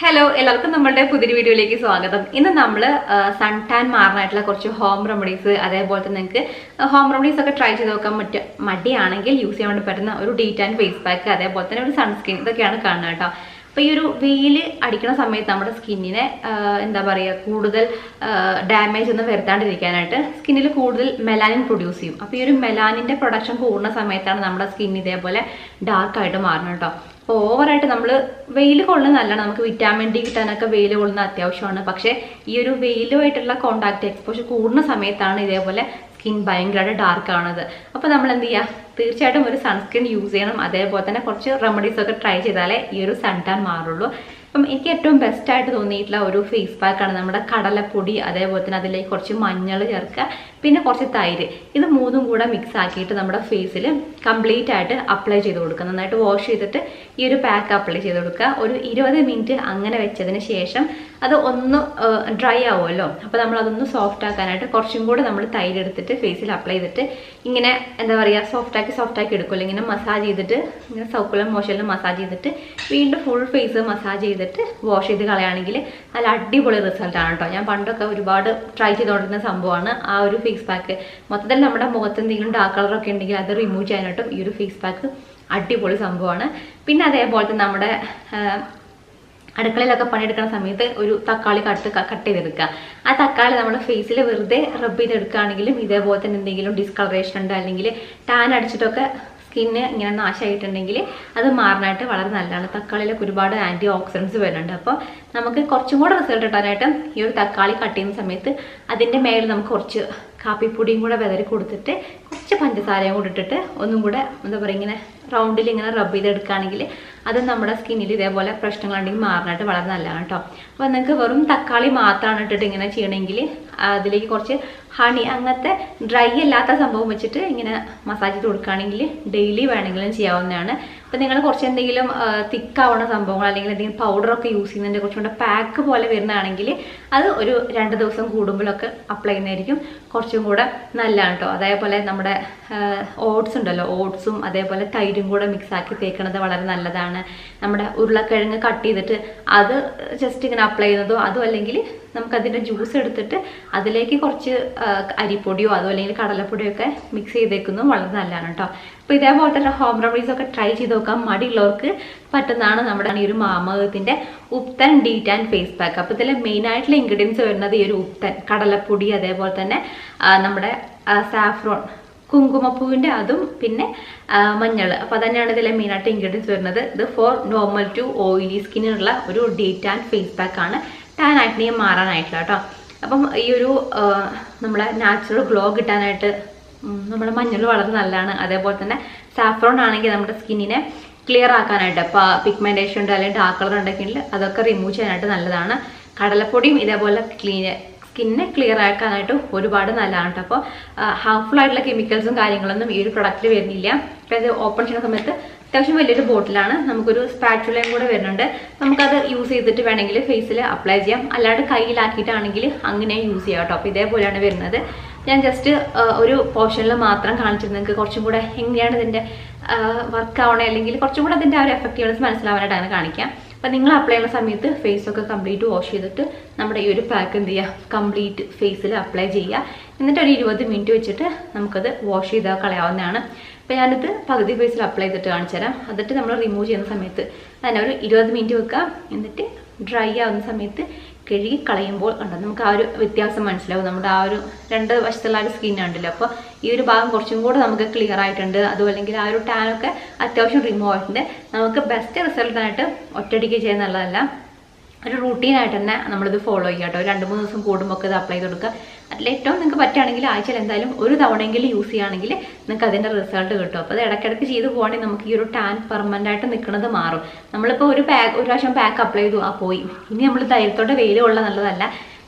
Hello എല്ലാവർക്കും നമ്മളുടെ പുതിയ വീഡിയോയിലേക്ക് സ്വാഗതം. ഇന്ന് നമ്മൾ സൺ ടാൻ മാറാനായിട്ടുള്ള കുറച്ച് ഹോം റെമഡീസ് അതേപോലെ തന്നെ നിങ്ങൾക്ക് ഹോം റെമഡീസ് ഒക്കെ ട്രൈ ചെയ്ത് നോക്കാൻ പറ്റും മടിയാണെങ്കിൽ യൂസ് ചെയ്യാൻ വേണ്ടി പറ്റുന്ന ഒരു ഡീറ്റ് ആൻഡ് ഫേസ് പാക്ക് അതേപോലെ തന്നെ ഒരു സൺസ്ക്രീൻ ഇതൊക്കെയാണ് കാണുന്നത് കേട്ടോ. അപ്പോൾ ഈ ഒരു വെയിൽ അടിക്കുന്ന സമയത്ത് നമ്മുടെ സ്കിന്നിനെ എന്താ പറയുക കൂടുതൽ ഡാമേജ് ഒന്നും വരുത്താണ്ടിരിക്കാനായിട്ട് സ്കിന്നിൽ കൂടുതൽ മെലാനിൻ പ്രൊഡ്യൂസ് ചെയ്യും. അപ്പോൾ ഈ ഒരു മെലാനിന്റെ പ്രൊഡക്ഷൻ കൂടുന്ന സമയത്താണ് നമ്മുടെ സ്കിൻ ഇതേപോലെ ഡാർക്കായിട്ട് മാറുന്നത് കേട്ടോ. അപ്പോൾ ഓവറായിട്ട് നമ്മൾ വെയിൽ നല്ലതാണ്. നമുക്ക് വിറ്റാമിൻ ഡി കിട്ടാനൊക്കെ വെയിൽ കൊള്ളുന്ന അത്യാവശ്യമാണ്. പക്ഷേ ഈ ഒരു വെയിലുമായിട്ടുള്ള കോണ്ടാക്ട് എക്സ്പോഷർ കൂടുന്ന സമയത്താണ് ഇതേപോലെ സ്കിൻ ഭയങ്കരമായിട്ട് ഡാർക്ക് ആണത് അപ്പോൾ നമ്മൾ എന്ത് ചെയ്യുക തീർച്ചയായിട്ടും ഒരു സൺസ്ക്രീൻ യൂസ് ചെയ്യണം. അതേപോലെ തന്നെ കുറച്ച് റെമഡീസ് ഒക്കെ ട്രൈ ചെയ്താലേ ഈ ഒരു സൺ ടാൻ മാറുള്ളൂ. അപ്പം എനിക്ക് ഏറ്റവും ബെസ്റ്റ് ആയിട്ട് തോന്നിയിട്ടുള്ള ഒരു ഫേസ് പാക്കാണ് നമ്മുടെ കടലപ്പൊടി അതേപോലെ തന്നെ അതിലേക്ക് കുറച്ച് മഞ്ഞൾ ചേർക്കുക പിന്നെ കുറച്ച് തൈര്. ഇത് മൂന്നും കൂടെ മിക്സ് ആക്കിയിട്ട് നമ്മുടെ ഫേസിൽ കംപ്ലീറ്റ് ആയിട്ട് അപ്ലൈ ചെയ്ത് കൊടുക്കുക. നന്നായിട്ട് വാഷ് ചെയ്തിട്ട് ഈ ഒരു പാക്ക് അപ്ലൈ ചെയ്ത് കൊടുക്കുക. ഒരു ഇരുപത് മിനിറ്റ് അങ്ങനെ വെച്ചതിന് ശേഷം അത് ഒന്ന് ഡ്രൈ ആവുമല്ലോ. അപ്പോൾ നമ്മൾ അതൊന്ന് സോഫ്റ്റ് ആക്കാനായിട്ട് കുറച്ചും കൂടെ നമ്മൾ തൈര് എടുത്തിട്ട് ഫേസിൽ അപ്ലൈ ചെയ്തിട്ട് ഇങ്ങനെ എന്താ പറയുക സോഫ്റ്റ് ആക്കി സോഫ്റ്റ് ആക്കി എടുക്കുമല്ലോ. ഇങ്ങനെ മസാജ് ചെയ്തിട്ട് ഇങ്ങനെ സൗക്കുലം മോശലിൽ മസാജ് ചെയ്തിട്ട് വീണ്ടും ഫുൾ ഫേസ് മസാജ് ചെയ്തിട്ട് വാഷ് ചെയ്ത് കളയുകയാണെങ്കിൽ നല്ല അടിപൊളി റിസൾട്ടാണ് കേട്ടോ ഞാൻ പണ്ടൊക്കെ ഒരുപാട് ട്രൈ ചെയ്തുകൊണ്ടിരുന്ന സംഭവമാണ്. ആ ഒരു ഫേസ് പാക്ക് മൊത്തത്തിൽ നമ്മുടെ മുഖത്ത് എന്തെങ്കിലും ഡാർക്ക് കളറൊക്കെ ഉണ്ടെങ്കിൽ അത് റിമൂവ് ചെയ്യാനായിട്ടും ഈ ഒരു ഫേസ് പാക്ക് അടിപൊളി സംഭവമാണ്. പിന്നെ അതേപോലെ തന്നെ നമ്മുടെ അടുക്കളയിലൊക്കെ പണിയെടുക്കുന്ന സമയത്ത് ഒരു തക്കാളി കട്ട് കട്ട് ചെയ്തെടുക്കുക. ആ തക്കാളി നമ്മൾ ഫേസിൽ വെറുതെ റബ്ബ് ചെയ്തെടുക്കുകയാണെങ്കിലും ഇതേപോലെ തന്നെ എന്തെങ്കിലും ഡിസ്കളറേഷൻ ഉണ്ട് അല്ലെങ്കിൽ ടാൻ അടിച്ചിട്ടൊക്കെ സ്കിന്ന് ഇങ്ങനെ നാശമായിട്ടുണ്ടെങ്കിൽ അത് മാറാനായിട്ട് വളരെ നല്ലതാണ്. തക്കാളിയിലൊക്കെ ഒരുപാട് ആന്റി ഓക്സിഡൻസ് വരുന്നുണ്ട്. അപ്പോൾ നമുക്ക് കുറച്ചും കൂടെ റിസൾട്ട് കിട്ടാനായിട്ട് ഈ ഒരു തക്കാളി കട്ട് ചെയ്യുന്ന സമയത്ത് അതിന്റെ മേളിൽ നമുക്ക് കുറച്ച് കാപ്പിപ്പൊടിയും കൂടെ വിതറി കൊടുത്തിട്ട് കുറച്ച് പഞ്ചസാരയും കൂടെ ഇട്ടിട്ട് ഒന്നും കൂടെ എന്താ പറയുക ഇങ്ങനെ റൗണ്ടിൽ ഇങ്ങനെ റബ്ബ് ചെയ്തെടുക്കുകയാണെങ്കിൽ അത് നമ്മുടെ സ്കിന്നിൽ ഇതേപോലെ പ്രശ്നങ്ങളുണ്ടെങ്കിൽ മാറാനായിട്ട് വളരെ നല്ലതാണ് കേട്ടോ അപ്പോൾ നിങ്ങൾക്ക് വെറും തക്കാളി മാത്രമാണ് ഇട്ടിട്ട് ഇങ്ങനെ ചെയ്യണമെങ്കിൽ അതിലേക്ക് കുറച്ച് ഹണി അങ്ങനത്തെ ഡ്രൈ അല്ലാത്ത സംഭവം വെച്ചിട്ട് ഇങ്ങനെ മസാജ് ചെയ്ത് കൊടുക്കുകയാണെങ്കിൽ ഡെയിലി വേണമെങ്കിലും ചെയ്യാവുന്നതാണ്. അപ്പോൾ നിങ്ങൾ കുറച്ച് എന്തെങ്കിലും തിക്കാവുന്ന സംഭവങ്ങൾ അല്ലെങ്കിൽ എന്തെങ്കിലും പൗഡറൊക്കെ യൂസ് ചെയ്യുന്നതിന്റെ കുറച്ചും കൂടെ പാക്ക് പോലെ വരുന്നതാണെങ്കിൽ അത് ഒരു രണ്ട് ദിവസം കൂടുമ്പോഴൊക്കെ അപ്ലൈ ചെയ്യുന്നതായിരിക്കും. കുറച്ചും കൂടെ നല്ലതാണ് കേട്ടോ അതേപോലെ നമ്മുടെ ഓട്സ് ഉണ്ടല്ലോ. ഓട്സും അതേപോലെ തൈരും കൂടെ മിക്സ് ആക്കി തേക്കുന്നത് വളരെ നല്ലതാണ്. നമ്മുടെ ഉരുളക്കിഴങ്ങ് കട്ട് ചെയ്തിട്ട് അത് ജസ്റ്റ് ഇങ്ങനെ അപ്ലൈ ചെയ്യുന്നതോ അതും അല്ലെങ്കിൽ നമുക്കതിന്റെ ജ്യൂസ് എടുത്തിട്ട് അതിലേക്ക് കുറച്ച് അരിപ്പൊടിയോ അതോ അല്ലെങ്കിൽ കടലപ്പൊടിയോ ഒക്കെ മിക്സ് ചെയ്തേക്കുന്നതും വളരെ നല്ലതാണ് കേട്ടോ അപ്പോൾ തന്നെ ഹോം റെമഡീസ് ഒക്കെ ട്രൈ ചെയ്ത് നോക്കാൻ മടിയുള്ളവർക്ക് പറ്റുന്നതാണ് നമ്മുടെ ഈ ഒരു മാമകത്തിന്റെ ubtan detan and face pack അപ്പോൾ ഇതിൽ മെയിൻ ആയിട്ടുള്ള ഇൻഗ്രീഡിയൻസ് വരുന്നത് ഈ ഒരു ഉപ്തൻ കടലപ്പൊടി അതേപോലെ തന്നെ നമ്മുടെ സാഫ്രോൺ കുങ്കുമപ്പൂവിന്റെ അതും പിന്നെ മഞ്ഞൾ. അപ്പോൾ അതന്നെയാണ് ഇതിലെ മെയിനായിട്ട് ഇൻഗ്രീഡിയൻസ് വരുന്നത്. ഇത് ഫോർ നോർമൽ ടു ഓയിലി സ്കിന്നിനുള്ള ഒരു ഡീറ്റ് ആൻഡ് ഫേസ് പാക്കാണ് ടാൻ ആക്നിയെ മാറാനായിട്ടില്ല കേട്ടോ അപ്പം ഈ ഒരു നമ്മളെ നാച്ചുറൽ ഗ്ലോ കിട്ടാനായിട്ട് നമ്മുടെ മഞ്ഞൾ വളരെ നല്ലതാണ്. അതേപോലെ തന്നെ സാഫ്രോൺ ആണെങ്കിൽ നമ്മുടെ സ്കിന്നിനെ ക്ലിയർ ആക്കാനായിട്ട് ഇപ്പോൾ പിഗ്മെന്റേഷൻ ഉണ്ട് അല്ലെങ്കിൽ ഡാർക്ക് കളർ ഉണ്ടെങ്കിൽ അതൊക്കെ റിമൂവ് ചെയ്യാനായിട്ട് നല്ലതാണ്. കടലപ്പൊടിയും ഇതേപോലെ ക്ലീൻ സ്കിന്നെ ക്ലിയർ ആക്കാനായിട്ട് ഒരുപാട് നല്ലതാണ് കേട്ടോ അപ്പോൾ ഹാർംഫുൾ ആയിട്ടുള്ള കെമിക്കൽസും കാര്യങ്ങളൊന്നും ഈ ഒരു പ്രൊഡക്റ്റിൽ വരുന്നില്ല. അപ്പോൾ ഇത് ഓപ്പൺ ചെയ്യുന്ന സമയത്ത് അത്യാവശ്യം വലിയൊരു ബോട്ടിലാണ്. നമുക്കൊരു സ്പാറ്റുലയും കൂടെ വരുന്നുണ്ട്. നമുക്കത് യൂസ് ചെയ്തിട്ട് വേണമെങ്കിൽ ഫേസിൽ അപ്ലൈ ചെയ്യാം. അല്ലാണ്ട് കയ്യിലാക്കിയിട്ടാണെങ്കിൽ അങ്ങനെ യൂസ് ചെയ്യാം കേട്ടോ. അപ്പോൾ ഇതേപോലെയാണ് വരുന്നത്. ഞാൻ ജസ്റ്റ് ഒരു പോർഷനിൽ മാത്രം കാണിച്ചിരുന്നു. നിങ്ങൾക്ക് കുറച്ചും കൂടെ എങ്ങനെയാണ് ഇതിന്റെ വർക്ക് ആവണേ? അല്ലെങ്കിൽ കുറച്ചും കൂടെ അതിന്റെ ആ ഒരു എഫക്റ്റീവ്നെസ് മനസ്സിലാവാനായിട്ടാണ് കാണിക്കാം. അപ്പം നിങ്ങൾ അപ്ലൈ ചെയ്യുന്ന സമയത്ത് ഫേസൊക്കെ കംപ്ലീറ്റ് വാഷ് ചെയ്തിട്ട് നമ്മുടെ ഈ ഒരു പാക്ക് എന്ത് ചെയ്യുക കംപ്ലീറ്റ് ഫേസിൽ അപ്ലൈ ചെയ്യുക. എന്നിട്ട് ഒരു ഇരുപത് മിനിറ്റ് വെച്ചിട്ട് നമുക്കത് വാഷ് ചെയ്താൽ കളയാവുന്നതാണ്. അപ്പോൾ ഞാനിത് പകുതി ഫേസിൽ അപ്ലൈ ചെയ്തിട്ട് കാണിച്ചു തരാം. എന്നിട്ട് നമ്മൾ റിമൂവ് ചെയ്യുന്ന സമയത്ത് അതിനെ ഒരു ഇരുപത് മിനിറ്റ് വെക്കുക എന്നിട്ട് ഡ്രൈ ആവുന്ന സമയത്ത് കഴുകി കളയുമ്പോൾ കണ്ടോ നമുക്ക് ആ ഒരു വ്യത്യാസം മനസ്സിലാവും. നമ്മുടെ ആ ഒരു രണ്ട് വശത്തുള്ള ഒരു സ്കിൻ ഉണ്ടല്ലോ. അപ്പോൾ ഈ ഒരു ഭാഗം കുറച്ചും കൂടെ നമുക്ക് ക്ലിയർ ആയിട്ടുണ്ട്. അതുമല്ലെങ്കിൽ ആ ഒരു ടാനൊക്കെ അത്യാവശ്യം റിമൂവ് ആയിട്ടുണ്ട്. നമുക്ക് ബെസ്റ്റ് റിസൾട്ടായിട്ട് ഒറ്റയടിക്ക് ചെയ്യുന്നുള്ളതല്ല ഒരു റൂട്ടീനായിട്ട് തന്നെ നമ്മളിത് ഫോളോ ചെയ്യുക കേട്ടോ. രണ്ട് മൂന്ന് ദിവസം കൂടുമ്പോൾ ഒക്കെ ഇത് അപ്ലൈ ചെയ്ത് കൊടുക്കുക. അതിൽ ഏറ്റവും നിങ്ങൾക്ക് പറ്റുകയാണെങ്കിൽ ആഴ്ചയിൽ എന്തായാലും ഒരു തവണയെങ്കിലും യൂസ് ചെയ്യുകയാണെങ്കിൽ നിങ്ങൾക്ക് അതിന്റെ റിസൾട്ട് കിട്ടും. അപ്പോൾ അത് ഇടയ്ക്കിടയ്ക്ക് ചെയ്ത് പോകുകയാണെങ്കിൽ നമുക്ക് ഈ ഒരു ടാൻ പെർമനന്റ് ആയിട്ട് നിൽക്കുന്നത് മാറും. നമ്മളിപ്പോൾ ഒരു പാക്ക് ഒരു പ്രാവശ്യം പാക്ക് അപ്ലൈ ചെയ്തു. ആ പോയി. ഇനി നമ്മൾ ധൈര്യത്തോടെ വെയിൽ കൊള്ള നല്ലതല്ല.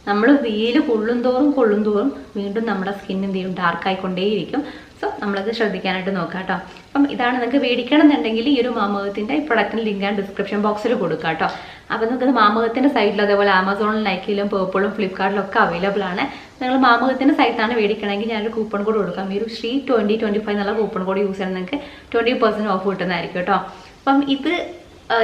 നമ്മൾ വെയിൽ കൊള്ളും തോറും കൊള്ളും തോറും വീണ്ടും നമ്മുടെ സ്കിൻ ചെയ്യും? ഡാർക്ക് ആയിക്കൊണ്ടേയിരിക്കും. സോ നമ്മളത് ശ്രദ്ധിക്കാനായിട്ട് നോക്കാം കേട്ടോ അപ്പം ഇതാണ് നിങ്ങൾക്ക് മേടിക്കണം എന്നുണ്ടെങ്കിൽ ഈ ഒരു മാമകത്തിന്റെ ഈ പ്രൊഡക്റ്റിന്റെ ലിങ്ക് ഞാൻ ഡിസ്ക്രിപ്ഷൻ ബോക്സിൽ കൊടുക്കാം കേട്ടോ അപ്പോൾ നിങ്ങൾക്ക് മാമകത്തിന്റെ സൈറ്റിൽ അതേപോലെ ആമസോണിൽ നൈക്കിലും പേർപ്പിളും ഫ്ലിപ്കാർട്ടിലും ഒക്കെ അവൈലബിൾ ആണ്. നിങ്ങൾ മാമകത്തിന്റെ സൈറ്റാണ് മേടിക്കണമെങ്കിൽ ഞാനൊരു കൂപ്പൺ കോഡ് കൊടുക്കാം. ഈ ഒരു ശ്രീ ട്വന്റി ട്വന്റി ഫൈവ് എന്നുള്ള കൂപ്പൺ കോഡ് യൂസ് ചെയ്യണം നിങ്ങൾക്ക് ട്വന്റി പെർസെന്റ് ഓഫ് കിട്ടുന്നതായിരിക്കും കേട്ടോ അപ്പം ഇത്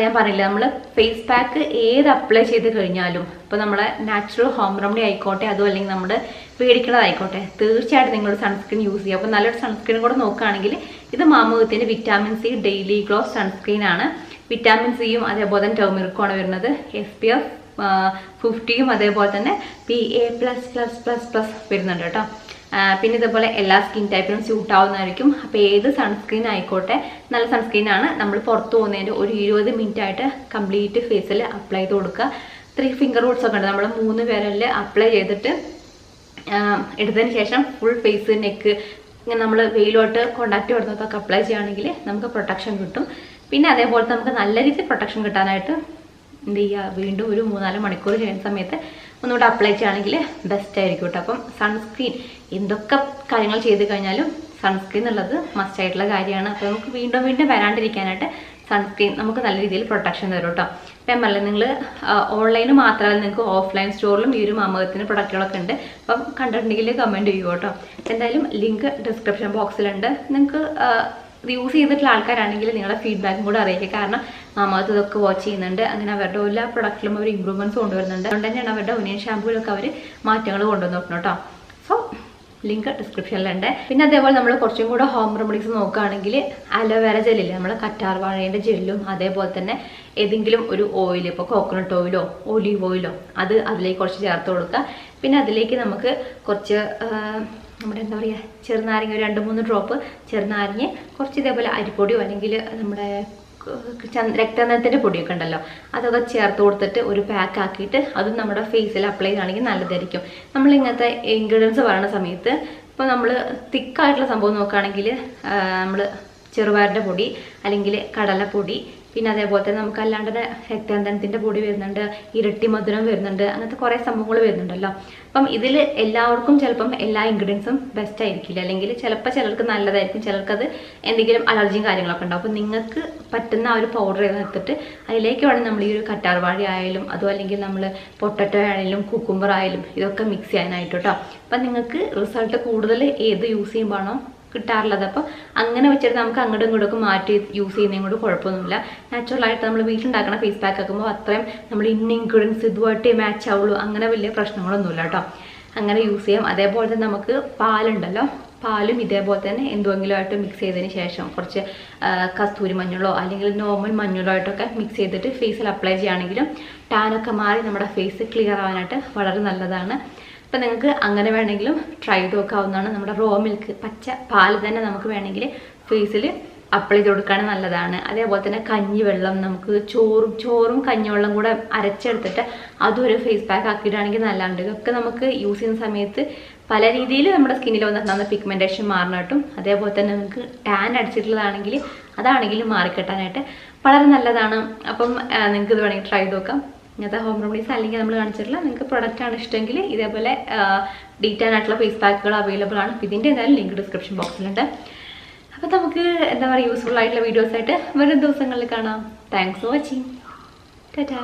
ഞാൻ പറഞ്ഞില്ല നമ്മൾ ഫേസ് പാക്ക് ഏത് അപ്ലൈ ചെയ്ത് കഴിഞ്ഞാലും ഇപ്പോൾ നമ്മളെ നാച്ചുറൽ ഹോം റെമഡി ആയിക്കോട്ടെ അതും അല്ലെങ്കിൽ നമ്മുടെ പേടിക്കുന്നതായിക്കോട്ടെ തീർച്ചയായിട്ടും നിങ്ങൾ സൺസ്ക്രീൻ യൂസ് ചെയ്യുക. അപ്പോൾ നല്ലൊരു സൺസ്ക്രീൻ കൂടെ നോക്കുകയാണെങ്കിൽ ഇത് മാമുഖത്തിന്റെ vitamin C daily glow sunscreen ആണ്. വിറ്റാമിൻ സിയും അതേപോലെ തന്നെ ടേമിറിക്കുമാണ് വരുന്നത്. എസ് പി എഫ് ഫിഫ്റ്റിയും അതേപോലെ തന്നെ P A plus plus plus plus വരുന്നുണ്ട് കേട്ടോ. പിന്നെ ഇതുപോലെ എല്ലാ സ്കിൻ ടൈപ്പിനും സ്യൂട്ട് ആവുന്നതായിരിക്കും. അപ്പോൾ ഏത് സൺസ്ക്രീൻ ആയിക്കോട്ടെ നല്ല സൺസ്ക്രീൻ ആണ്. നമ്മൾ പുറത്ത് പോകുന്നതിന്റെ ഒരു ഇരുപത് മിനിറ്റ് ആയിട്ട് കംപ്ലീറ്റ് ഫേസിൽ അപ്ലൈ ചെയ്ത് കൊടുക്കുക. ത്രീ ഫിംഗർ റൂട്ട്സ് ഒക്കെ ഉണ്ട്. നമ്മൾ മൂന്ന് പേരിൽ അപ്ലൈ ചെയ്തിട്ട് എടുത്തതിന് ശേഷം ഫുൾ ഫേസ് നെക്ക് ഇങ്ങനെ നമ്മൾ വെയിലോട്ട് കോണ്ടാക്ട് വരുന്നതൊക്കെ അപ്ലൈ ചെയ്യുകയാണെങ്കിൽ നമുക്ക് പ്രൊട്ടക്ഷൻ കിട്ടും. പിന്നെ അതേപോലെ നമുക്ക് നല്ല രീതിയിൽ പ്രൊട്ടക്ഷൻ കിട്ടാനായിട്ട് എന്ത് ചെയ്യുക? വീണ്ടും ഒരു മൂന്നാൽ മണിക്കൂർ ചെയ്യുന്ന സമയത്ത് ഒന്നുകൂടെ അപ്ലൈ ചെയ്യുകയാണെങ്കിൽ ബെസ്റ്റ് ആയിരിക്കും കേട്ടോ അപ്പം സൺസ്ക്രീൻ എന്തൊക്കെ കാര്യങ്ങൾ ചെയ്ത് കഴിഞ്ഞാലും സൺസ്ക്രീൻ എന്നുള്ളത് മസ്റ്റ് ആയിട്ടുള്ള കാര്യമാണ്. അപ്പോൾ നമുക്ക് വീണ്ടും വീണ്ടും വരാണ്ടിരിക്കാനായിട്ട് സൺസ്ക്രീൻ നമുക്ക് നല്ല രീതിയിൽ പ്രൊട്ടക്ഷൻ തരും കേട്ടോ ഇപ്പം ഞാൻ പറഞ്ഞില്ല നിങ്ങൾ ഓൺലൈനിൽ മാത്രമല്ല നിങ്ങൾക്ക് ഓഫ്ലൈൻ സ്റ്റോറിലും ഈ ഒരു മാമകത്തിന് പ്രൊഡക്റ്റുകളൊക്കെ ഉണ്ട്. അപ്പം കണ്ടിട്ടുണ്ടെങ്കിൽ കമന്റ് ചെയ്യുക കേട്ടോ എന്തായാലും ലിങ്ക് ഡിസ്ക്രിപ്ഷൻ ബോക്സിലുണ്ട് നിങ്ങൾക്ക് യൂസ് ചെയ്തിട്ടുള്ള ആൾക്കാരാണെങ്കിൽ നിങ്ങളുടെ ഫീഡ്ബാക്കും കൂടെ അറിയിക്കുക. കാരണം മാമകത്ത് ഇതൊക്കെ വാച്ച് ചെയ്യുന്നുണ്ട്. അങ്ങനെ അവരുടെ എല്ലാ പ്രൊഡക്റ്റിലും അവർ ഇമ്പ്രൂവ്മെന്റ്സ് കൊണ്ടുവരുന്നുണ്ട്. അതുകൊണ്ട് തന്നെയാണ് അവരുടെ ഒനിയൻ ഷാമ്പൂലൊക്കെ അവർ മാറ്റങ്ങൾ കൊണ്ടുവന്നിട്ടുണ്ട് കേട്ടോ സോ ലിങ്ക് ഡിസ്ക്രിപ്ഷനിലുണ്ട് പിന്നെ അതേപോലെ നമ്മൾ കുറച്ചും കൂടെ ഹോം റെമഡീസ് നോക്കുകയാണെങ്കിൽ അലോവേര ജെല്ലില്ല നമ്മൾ കറ്റാർ വാഴേന്റെ ജെല്ലും അതേപോലെ തന്നെ ഏതെങ്കിലും ഒരു ഓയിൽ ഇപ്പോൾ കോക്കനട്ട് ഓയിലോ ഒലീവ് ഓയിലോ അത് അതിലേക്ക് കുറച്ച് ചേർത്ത് കൊടുക്കുക. പിന്നെ അതിലേക്ക് നമുക്ക് കുറച്ച് നമ്മുടെ എന്താ പറയുക ചെറുനാരങ്ങ ഒരു രണ്ട് മൂന്ന് ഡ്രോപ്പ് ചെറുനാരങ്ങ കുറച്ച് ഇതേപോലെ അരിപ്പൊടിയോ അല്ലെങ്കിൽ നമ്മുടെ രക്തനത്തിന്റെ പൊടിയൊക്കെ ഉണ്ടല്ലോ അതൊക്കെ ചേർത്ത് കൊടുത്തിട്ട് ഒരു പാക്ക് ആക്കിയിട്ട് അത് നമ്മുടെ ഫേസിൽ അപ്ലൈ ചെയ്യുകയാണെങ്കിൽ നല്ലതായിരിക്കും. നമ്മൾ ഇങ്ങനത്തെ ഇൻഗ്രീഡിയൻസ് പറയുന്ന സമയത്ത് ഇപ്പോൾ നമ്മൾ തിക്കായിട്ടുള്ള സംഭവം നോക്കുകയാണെങ്കിൽ നമ്മൾ ചെറുപയറിന്റെ പൊടി അല്ലെങ്കിൽ കടലപ്പൊടി പിന്നെ അതേപോലെ തന്നെ നമുക്ക് അല്ലാണ്ട് രക്തചന്ദനത്തിന്റെ പൊടി വരുന്നുണ്ട് ഇരട്ടി മധുരം വരുന്നുണ്ട് അങ്ങനത്തെ കുറേ സംഭവങ്ങൾ വരുന്നുണ്ടല്ലോ. അപ്പം ഇതിൽ എല്ലാവർക്കും ചിലപ്പം എല്ലാ ഇൻഗ്രീഡിയൻസും ബെസ്റ്റ് ആയിരിക്കില്ല. അല്ലെങ്കിൽ ചിലപ്പോൾ ചിലർക്ക് നല്ലതായിരിക്കും ചിലർക്ക് ചിലർക്കത് എന്തെങ്കിലും അലർജിയും കാര്യങ്ങളൊക്കെ ഉണ്ടാവും. അപ്പം നിങ്ങൾക്ക് പറ്റുന്ന ആ ഒരു പൗഡർ എടുത്തിട്ട് അതിലേക്ക് വേണം നമ്മൾ ഈ ഒരു കറ്റാർവാഴ ആയാലും അതും അല്ലെങ്കിൽ നമ്മൾ പൊട്ടറ്റോ ആയാലും കുക്കുംബർ ആയാലും ഇതൊക്കെ മിക്സ് ചെയ്യാനായിട്ട് കേട്ടോ. അപ്പം നിങ്ങൾക്ക് റിസൾട്ട് കൂടുതൽ ഏത് യൂസ് ചെയ്യുമ്പോഴാണോ കിട്ടാറുള്ളത്. അപ്പോൾ അങ്ങനെ വെച്ചിട്ട് നമുക്ക് അങ്ങോട്ടും ഇങ്ങോട്ടും മാറ്റി യൂസ് ചെയ്യുന്നതും കൊണ്ട് കുഴപ്പമൊന്നുമില്ല. നാച്ചുറലായിട്ട് നമ്മൾ വീട്ടിലുണ്ടാക്കുന്ന ഫേസ് പാക്ക് ആക്കുമ്പോൾ അത്രയും നമ്മൾ ഇന്ന ഇൻഗ്രീഡിയൻസ് ഇതുമായിട്ട് മാച്ച് ആവുള്ളൂ. അങ്ങനെ വലിയ പ്രശ്നങ്ങളൊന്നുമില്ല കേട്ടോ. അങ്ങനെ യൂസ് ചെയ്യാം. അതേപോലെ തന്നെ നമുക്ക് പാലുണ്ടല്ലോ. പാലും ഇതേപോലെ തന്നെ എന്തെങ്കിലും ആയിട്ട് മിക്സ് ചെയ്തതിന് ശേഷം കുറച്ച് കസ്തൂരി മഞ്ഞളോ അല്ലെങ്കിൽ നോർമൽ മഞ്ഞളോ ആയിട്ടൊക്കെ മിക്സ് ചെയ്തിട്ട് ഫേസിൽ അപ്ലൈ ചെയ്യുകയാണെങ്കിലും ടാനൊക്കെ മാറി നമ്മുടെ ഫേസ് ക്ലിയർ ആവാനായിട്ട് വളരെ നല്ലതാണ്. അപ്പം നിങ്ങൾക്ക് അങ്ങനെ വേണമെങ്കിലും ട്രൈ ചെയ്ത് നോക്കാവുന്നതാണ്. നമ്മുടെ റോ മിൽക്ക് പച്ച പാൽ തന്നെ നമുക്ക് വേണമെങ്കിൽ ഫേസിൽ അപ്ലൈ ചെയ്ത് കൊടുക്കാൻ നല്ലതാണ്. അതേപോലെ തന്നെ കഞ്ഞി വെള്ളം നമുക്ക് ചോറും ചോറും കഞ്ഞിവെള്ളം കൂടെ അരച്ചെടുത്തിട്ട് അതും ഒരു ഫേസ് പാക്ക് ആക്കിയിട്ടാണെങ്കിൽ നല്ലതാണ്. ഇതൊക്കെ നമുക്ക് യൂസ് ചെയ്യുന്ന സമയത്ത് പല രീതിയിൽ നമ്മുടെ സ്കിന്നിൽ വന്നിട്ടുണ്ടാകുന്ന പിഗ്മെന്റേഷൻ മാറിനായിട്ടും അതേപോലെ തന്നെ നമുക്ക് ടാൻ അടിച്ചിട്ടുള്ളതാണെങ്കിൽ അതാണെങ്കിലും മാറിക്കിട്ടാനായിട്ട് വളരെ നല്ലതാണ്. അപ്പം നിങ്ങൾക്ക് ഇത് വേണമെങ്കിൽ ട്രൈ ചെയ്ത് നോക്കാം. ഇങ്ങനത്തെ ഹോം റെമഡീസ് അല്ലെങ്കിൽ നമ്മൾ കാണിച്ചിട്ടുള്ള നിങ്ങൾക്ക് പ്രൊഡക്റ്റ് ആണ് ഇഷ്ടമെങ്കിൽ ഇതേപോലെ ഡീറ്റെയിൽ ആയിട്ടുള്ള ഫേസ് പാക്കുകൾ അവൈലബിൾ ആണ്. ഇതിന്റെ എന്തായാലും ലിങ്ക് ഡിസ്ക്രിപ്ഷൻ ബോക്സിലുണ്ട് അപ്പോൾ നമുക്ക് എന്താ പറയുക യൂസ്ഫുൾ ആയിട്ടുള്ള വീഡിയോസ് ആയിട്ട് വരും ദിവസങ്ങളിൽ കാണാം. Thanks for watching Tata